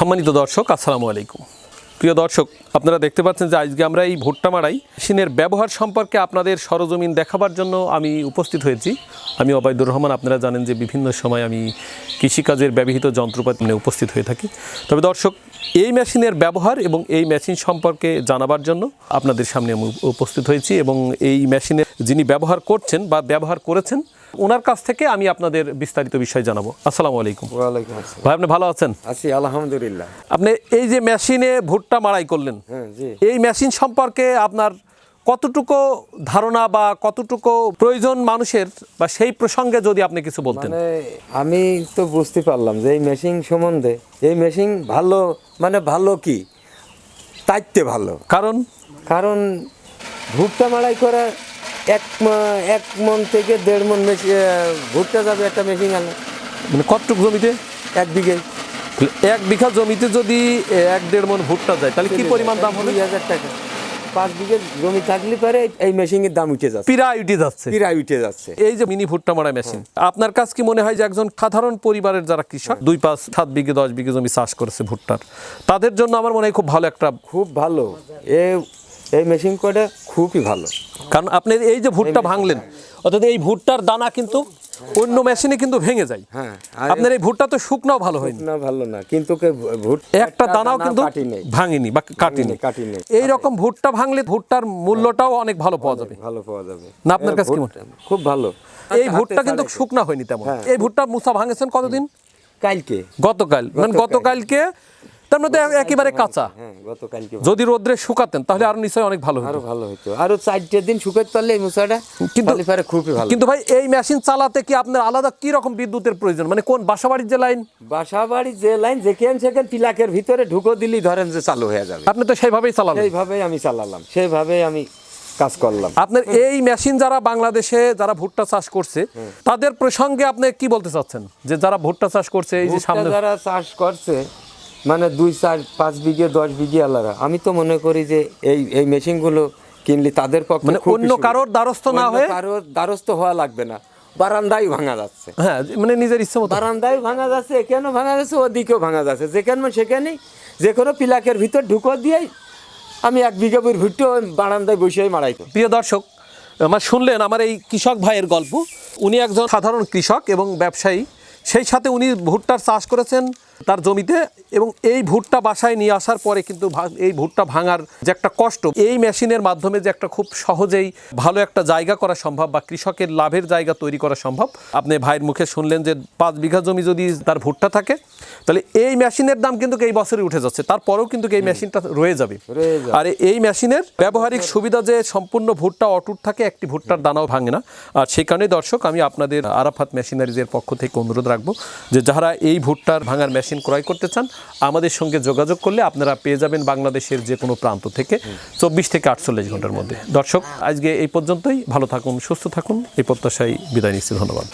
সম্মানিত দর্শক আসসালামু আলাইকুম। প্রিয় দর্শক আপনারা দেখতে পাচ্ছেন যে আজকে আমরা এই ভুট্টা মারাই মেশিনের ব্যবহার সম্পর্কে আপনাদের সরজমিন দেখাবার জন্য আমি উপস্থিত হয়েছি। আমি অবায়দুর রহমান আপনারা জানেন যে বিভিন্ন সময় আমি কৃষিকাজের ব্যবহৃত যন্ত্রপাতি নিয়ে উপস্থিত হয়ে থাকি। তবে দর্শক এই মেশিনের ব্যবহার এবং এই মেশিন সম্পর্কে জানাবার জন্য আপনাদের সামনে আমি উপস্থিত হয়েছি এবং এই মেশিনের যিনি ব্যবহার করছেন বা ব্যবহার করেছেন ওনার কাছ থেকে আমি আপনাদের বিস্তারিত বিষয় জানাব। আসসালামু আলাইকুম। ভাই আপনি ভালো আছেন? আছি আলহামদুলিল্লাহ। আপনি এই যে মেশিনে ভুট্টা মাড়াই করলেন। হ্যাঁ এই মেশিন সম্পর্কে আপনার কতটুকু ধারণা বা কতটুকু প্রয়োজন মানুষের বা সেই প্রসঙ্গে যদি আপনি কিছু বলতেন। মানে আমি তো বুঝতে পারলাম যে এই মেশিন সম্বন্ধে এই মেশিন ভালো মানে ভালো কি? তাইতে ভালো। কারণ? কারণ ভুট্টা মাড়াই করা এক এক মন থেকে দেড় মন মেশিন ভুট্টা যাবে একটা মেশিন আনে। মানে কতটুকু জমিতে? এক বিঘে। এক বিঘা জমিতে যদি এক দেড় মন ভুট্টা যায় তাহলে কি পরিমাণ দাম হবে? হাজার টাকা। পাঁচ বিঘে জমি থাকলে পারে এই মেশিনের দাম উঠে যাচ্ছে। পিরা উঠে যাচ্ছে। প্রায় উঠে যাচ্ছে। এই যে মিনি ভুট্টা মারা মেশিন আপনার কাছে কি মনে হয় যে একজন সাধারণ পরিবারের যারা কৃষক দুই পাঁচ সাত বিঘে দশ বিঘে জমি চাষ করেছে ভুট্টার তাদের জন্য আমার মনে হয় খুব ভালো একটা খুব ভালো। এ এই মেশিন কটা খুবই ভালো। কারণ আপনি এই যে ভুট্টা ভাঙলেন অর্থাৎ এই ভুট্টার দানা কিন্তু অন্য মেশিনে কিন্তু ভেঙে যায়। হ্যাঁ আপনার এই ভুট্টা তো শুকনাও ভালো হয়নি। না ভালো না কিন্তু একটা দানাও কিন্তু ভাঙেনি বা কাটিনি কাটি নেই। এই রকম ভুট্টা ভাঙলে ভুট্টার মূল্যটাও অনেক ভালো পাওয়া যাবে। ভালো পাওয়া যাবে। না, আপনার কাছে কি ভুট্টা খুব ভালো। এই ভুট্টা কিন্তু শুকনা হয়নি তেমন। হ্যাঁ। এই ভুট্টা মুসা ভাঙেছেন কতদিন? কালকে। গতকাল। মানে গতকালকে তার মধ্যে একেবারে কাঁচা। হ্যাঁ যদি রোদ্রে শুকাতেন তাহলে আর নিশ্চয়ই অনেক ভালো হতো। ভালো হতো আরও চারটে দিন শুকাতে পারলে এই কিন্তু- খুবই ভালো। কিন্তু ভাই এই মেশিন চালাতে কি আপনার আলাদা কি রকম বিদ্যুতের প্রয়োজন? মানে কোন বাসাবাড়ির যে লাইন? বাসা বাড়ি যে লাইন যেখান সেখান পিলাকের ভিতরে ঢুকো দিলি ধরেন যে চালু হয়ে যাবে। আপনি তো সেইভাবেই চালালেন। সেইভাবেই আমি চালালাম। সেইভাবেই আমি কাজ করলাম। আপনার এই মেশিন যারা বাংলাদেশে যারা ভুট্টা চাষ করছে তাদের প্রসঙ্গে আপনি কি বলতে চাচ্ছেন? যে যারা ভুট্টা চাষ করছে এই যে সামনে যারা চাষ করছে মানে দুই চার পাঁচ বিঘে দশ বিঘে আলাদা। আমি তো মনে করি যে এই এই মেশিনগুলো কিনলে তাদের পক্ষে মানে অন্য কারোর দ্বারস্থ না হয়ে? কারোর দ্বারস্থ হওয়া লাগবে না। বারান্দায় ভাঙা যাচ্ছে। হ্যাঁ মানে নিজের ইচ্ছে মতো। বারান্দায় ভাঙা যাচ্ছে এখানেও ভাঙা যাচ্ছে ওদিকেও ভাঙা যাচ্ছে। যেখানে সেখানেই যে কোনো পিলাকের ভিতর ঢুকো দিয়েই আমি এক বিঘে বই ভুট্টো বারান্দায় বসেই মারাইতো প্রিয় দর্শক আমার শুনলেন আমার এই কৃষক ভাইয়ের গল্প। উনি একজন সাধারণ কৃষক এবং ব্যবসায়ী। সেই সাথে উনি ভুট্টার চাষ করেছেন। তার জমিতে এবং এই ভুট্টা বাসায় নিয়ে আসার পরে কিন্তু এই ভুট্টা ভাঙার যে একটা কষ্ট এই মেশিনের মাধ্যমে যে একটা খুব সহজেই ভালো একটা জায়গা করা সম্ভব বা কৃষকের লাভের জায়গা তৈরি করা সম্ভব। আপনি ভাইয়ের মুখে শুনলেন যে পাঁচ বিঘা জমি যদি তার ভুট্টা থাকে তাহলে এই মেশিনের দাম কিন্তু এই বছরে উঠে যাচ্ছে। তারপরেও কিন্তু এই মেশিনটা রয়ে যাবে। রয়ে যাবে। আর এই মেশিনের ব্যবহারিক সুবিধা যে সম্পূর্ণ ভুট্টা অটুট থাকে একটি ভুট্টার দানাও ভাঙে না। আর সেই কারণে দর্শক আমি আপনাদের আরাফাত মেশিনারিজের পক্ষ থেকে অনুরোধ রাখব যে যারা এই ভুট্টার ভাঙার মেশিন ক্রয় করতে চান, আমাদের সঙ্গে যোগাযোগ করলে আপনারা পেয়ে যাবেন বাংলাদেশের যে কোনো প্রান্ত থেকে চব্বিশ থেকে আটচল্লিশ ঘণ্টার মধ্যে। দর্শক, আজকে এই পর্যন্তই। ভালো থাকুন, সুস্থ থাকুন। এই প্রত্যাশায় বিদায় নিচ্ছি। ধন্যবাদ।